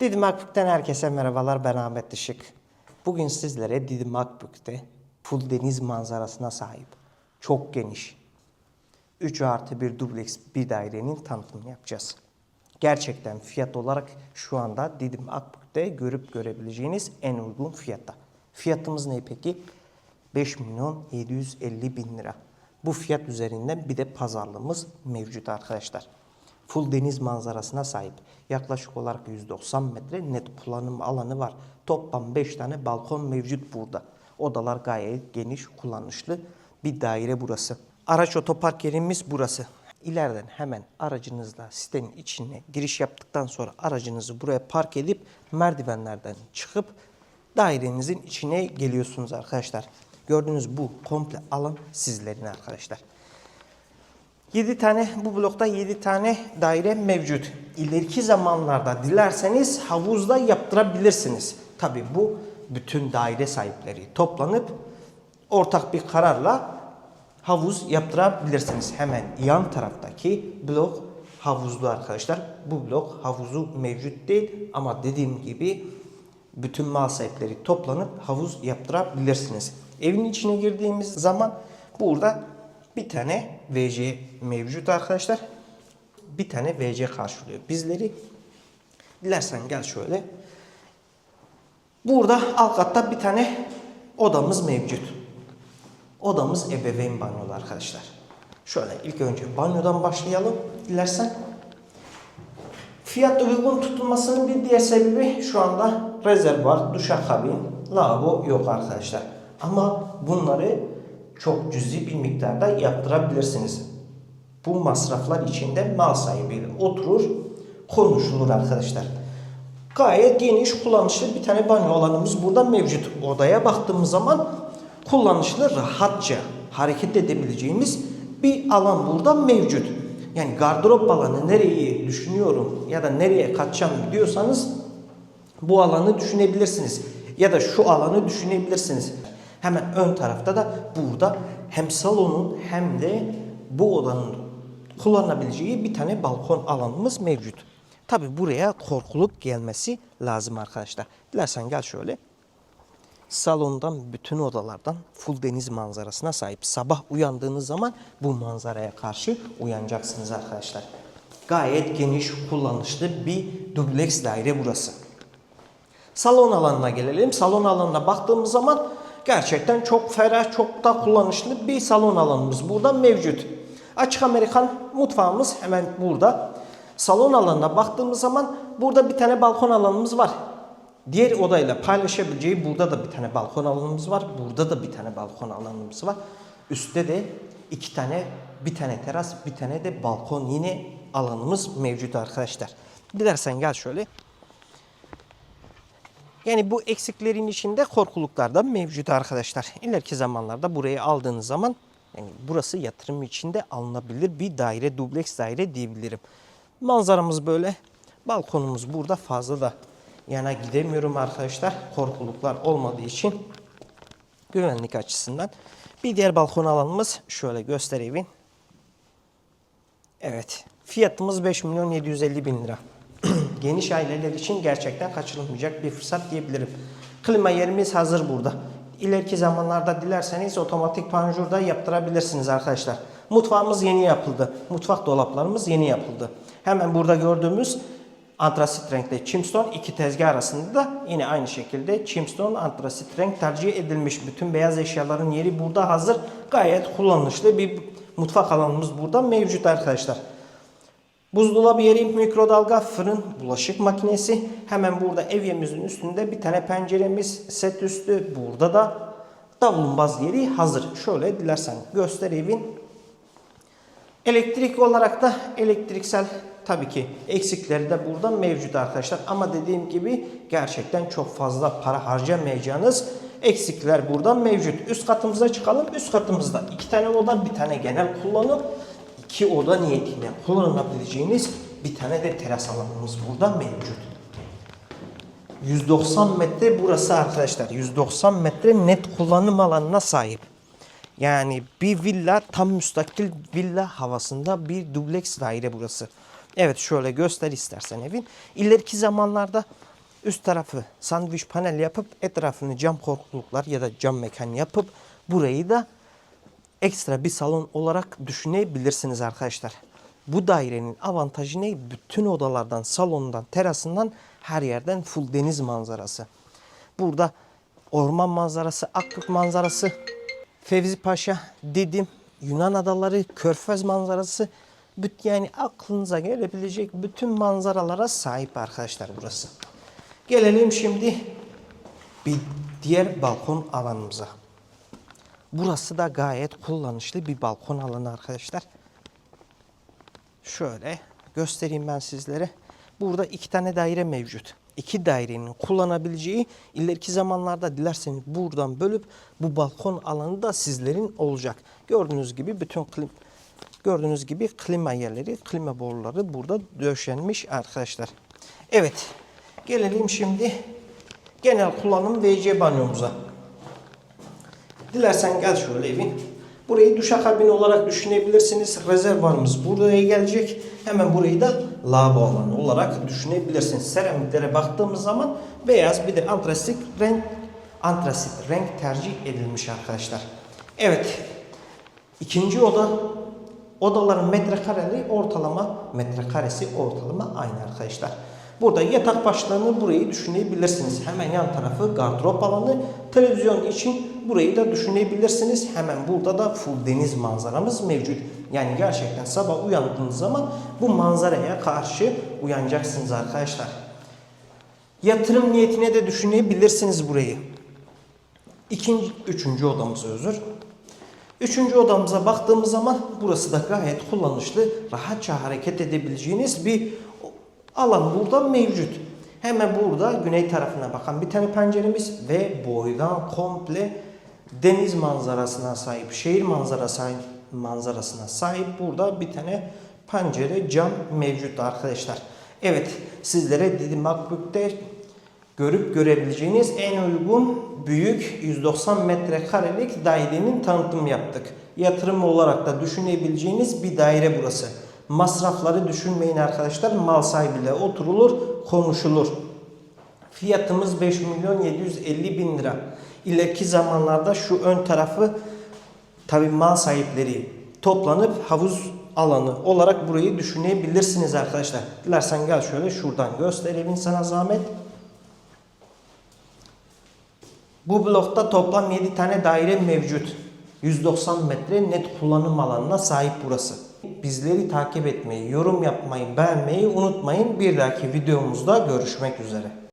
Didim Akbük'ten herkese merhabalar ben Ahmet Işık. Bugün sizlere Didim Akbük'te full deniz manzarasına sahip, çok geniş, 3 artı bir dubleks bir dairenin tanıtımını yapacağız. Gerçekten fiyat olarak şu anda Didim Akbük'te görüp görebileceğiniz en uygun fiyatta. Fiyatımız ne peki? 5 milyon 750 bin lira. Bu fiyat üzerinden bir de pazarlığımız mevcut arkadaşlar. Full deniz manzarasına sahip. Yaklaşık olarak 190 metre net kullanım alanı var. Toplam 5 tane balkon mevcut burada. Odalar gayet geniş, kullanışlı bir daire burası. Araç otopark yerimiz burası. İleriden hemen aracınızla sitenin içine giriş yaptıktan sonra aracınızı buraya park edip merdivenlerden çıkıp dairenizin içine geliyorsunuz arkadaşlar. Gördüğünüz bu komple alan sizlerin arkadaşlar. 7 tane bu blokta 7 tane daire mevcut. İleriki zamanlarda dilerseniz havuzda yaptırabilirsiniz. Tabi bu bütün daire sahipleri toplanıp ortak bir kararla havuz yaptırabilirsiniz. Hemen yan taraftaki blok havuzlu arkadaşlar. Bu blok havuzu mevcut değil ama dediğim gibi bütün mal sahipleri toplanıp havuz yaptırabilirsiniz. Evin içine girdiğimiz zaman burada bir tane VC mevcut arkadaşlar. Bir tane VC karşılıyor bizleri. Dilersen gel şöyle. Burada alt katta bir tane odamız mevcut. Odamız ebeveyn banyolu arkadaşlar. Şöyle ilk önce banyodan başlayalım dilersen. Fiyat uygun tutulmasının bir diğer sebebi şu anda rezervuar, duşakabin, lavabo yok arkadaşlar. Ama bunları çok cüzi bir miktarda yaptırabilirsiniz. Bu masraflar içinde mal sahibiyle oturur, konuşulur arkadaşlar. Gayet geniş, kullanışlı bir tane banyo alanımız burada mevcut. Odaya baktığımız zaman kullanışlı, rahatça hareket edebileceğimiz bir alan burada mevcut. Yani gardırop alanı nereyi düşünüyorum ya da nereye kaçacağım diyorsanız bu alanı düşünebilirsiniz. Ya da şu alanı düşünebilirsiniz. Hemen ön tarafta da burada hem salonun hem de bu odanın kullanabileceği bir tane balkon alanımız mevcut. Tabi buraya korkuluk gelmesi lazım arkadaşlar. Dilersen gel şöyle. Salondan bütün odalardan full deniz manzarasına sahip. Sabah uyandığınız zaman bu manzaraya karşı uyanacaksınız arkadaşlar. Gayet geniş, kullanışlı bir dubleks daire burası. Salon alanına gelelim. Salon alanına baktığımız zaman gerçekten çok ferah, çok da kullanışlı bir salon alanımız burada mevcut. Açık Amerikan mutfağımız hemen burada. Salon alanına baktığımız zaman burada bir tane balkon alanımız var. Diğer odayla paylaşabileceği burada da bir tane balkon alanımız var. Burada da bir tane balkon alanımız var. Üstte de iki tane, bir tane teras, bir tane de balkon yine alanımız mevcut arkadaşlar. Dilersen gel şöyle. Yani bu eksiklerin içinde korkuluklar da mevcut arkadaşlar. İleriki zamanlarda burayı aldığınız zaman yani burası yatırım içinde alınabilir bir daire, dubleks daire diyebilirim. Manzaramız böyle. Balkonumuz burada fazla da yana gidemiyorum arkadaşlar. Korkuluklar olmadığı için güvenlik açısından. Bir diğer balkon alanımız şöyle göstereyim. Evet. Fiyatımız 5 milyon 750 bin lira. Geniş aileler için gerçekten kaçırılmayacak bir fırsat diyebilirim. Klima yerimiz hazır burada. İleriki zamanlarda dilerseniz otomatik panjur da yaptırabilirsiniz arkadaşlar. Mutfağımız yeni yapıldı. Mutfak dolaplarımız yeni yapıldı. Hemen burada gördüğümüz antrasit renkte chimstone iki tezgah arasında da yine aynı şekilde chimstone antrasit renk tercih edilmiş. Bütün beyaz eşyaların yeri burada hazır. Gayet kullanışlı bir mutfak alanımız burada mevcut arkadaşlar. Buzdolabı yeri, mikrodalga, fırın, bulaşık makinesi. Hemen burada evyemizin üstünde bir tane penceremiz set üstü. Burada da davlumbaz yeri hazır. Şöyle dilersen göster evin. Elektrik olarak da elektriksel tabii ki eksikleri de burada mevcut arkadaşlar. Ama dediğim gibi gerçekten çok fazla para harcamayacağınız eksikler burada mevcut. Üst katımıza çıkalım. Üst katımızda iki tane oda, bir tane genel kullanım, iki oda niyetiyle kullanabileceğiniz bir tane de teras alanımız burada mevcut. 190 metre burası arkadaşlar. 190 metre net kullanım alanına sahip. Yani bir villa tam müstakil villa havasında bir dubleks daire burası. Evet şöyle göster istersen evin. İleriki zamanlarda Üst tarafı sandviç panel yapıp etrafını cam korkuluklar ya da cam mekan yapıp burayı da ekstra bir salon olarak düşünebilirsiniz arkadaşlar. Bu dairenin avantajı ne? Bütün odalardan, salondan, terasından her yerden full deniz manzarası. Burada orman manzarası, Akbük manzarası, Fevzi Paşa, Didim, Yunan adaları, Körfez manzarası, yani aklınıza gelebilecek bütün manzaralara sahip arkadaşlar burası. Gelelim şimdi bir diğer balkon alanımıza. Burası da gayet kullanışlı bir balkon alanı arkadaşlar. Şöyle göstereyim ben sizlere. Burada iki tane daire mevcut. İki dairenin kullanabileceği ileriki zamanlarda dilerseniz buradan bölüp bu balkon alanı da sizlerin olacak. Gördüğünüz gibi bütün klim, gördüğünüz gibi klima yerleri, klima boruları burada döşenmiş arkadaşlar. Evet. Gelelim şimdi genel kullanım WC banyomuza. Dilersen gel şöyle evin. Burayı duşakabin olarak düşünebilirsiniz. Rezervuarımız buraya gelecek. Hemen burayı da lavabo alanı olarak düşünebilirsiniz. Seramiklere baktığımız zaman beyaz bir de antrasit renk antrasit renk tercih edilmiş arkadaşlar. Evet. İkinci oda odaların metrekareli ortalama metrekaresi ortalama aynı arkadaşlar. Burada yatak başlarını burayı düşünebilirsiniz. Hemen yan tarafı gardırop alanı. Televizyon için burayı da düşünebilirsiniz. Hemen burada da full deniz manzaramız mevcut. Yani gerçekten sabah uyandığınız zaman bu manzaraya karşı uyanacaksınız arkadaşlar. Yatırım niyetine de düşünebilirsiniz burayı. İkinci, üçüncü odamız özür. Üçüncü odamıza baktığımız zaman burası da gayet kullanışlı, rahatça hareket edebileceğiniz bir alan burada mevcut. Hemen burada güney tarafına bakan bir tane penceremiz ve boydan komple deniz manzarasına sahip, şehir manzarası manzarasına sahip burada bir tane pencere cam mevcut arkadaşlar. Evet sizlere dedim Akbük'te görüp görebileceğiniz en uygun büyük 190 metrekarelik dairenin tanıtım yaptık. Yatırım olarak da düşünebileceğiniz bir daire burası. Masrafları düşünmeyin arkadaşlar. Mal sahibiyle oturulur, konuşulur. Fiyatımız 5 milyon 750 bin lira. İleriki zamanlarda şu ön tarafı tabi mal sahipleri toplanıp havuz alanı olarak burayı düşünebilirsiniz arkadaşlar. Dilersen gel şöyle şuradan gösterelim sana zahmet. Bu blokta toplam 7 tane daire mevcut. 190 metre net kullanım alanına sahip burası. Bizleri takip etmeyi, yorum yapmayı, beğenmeyi unutmayın. Bir dahaki videomuzda görüşmek üzere.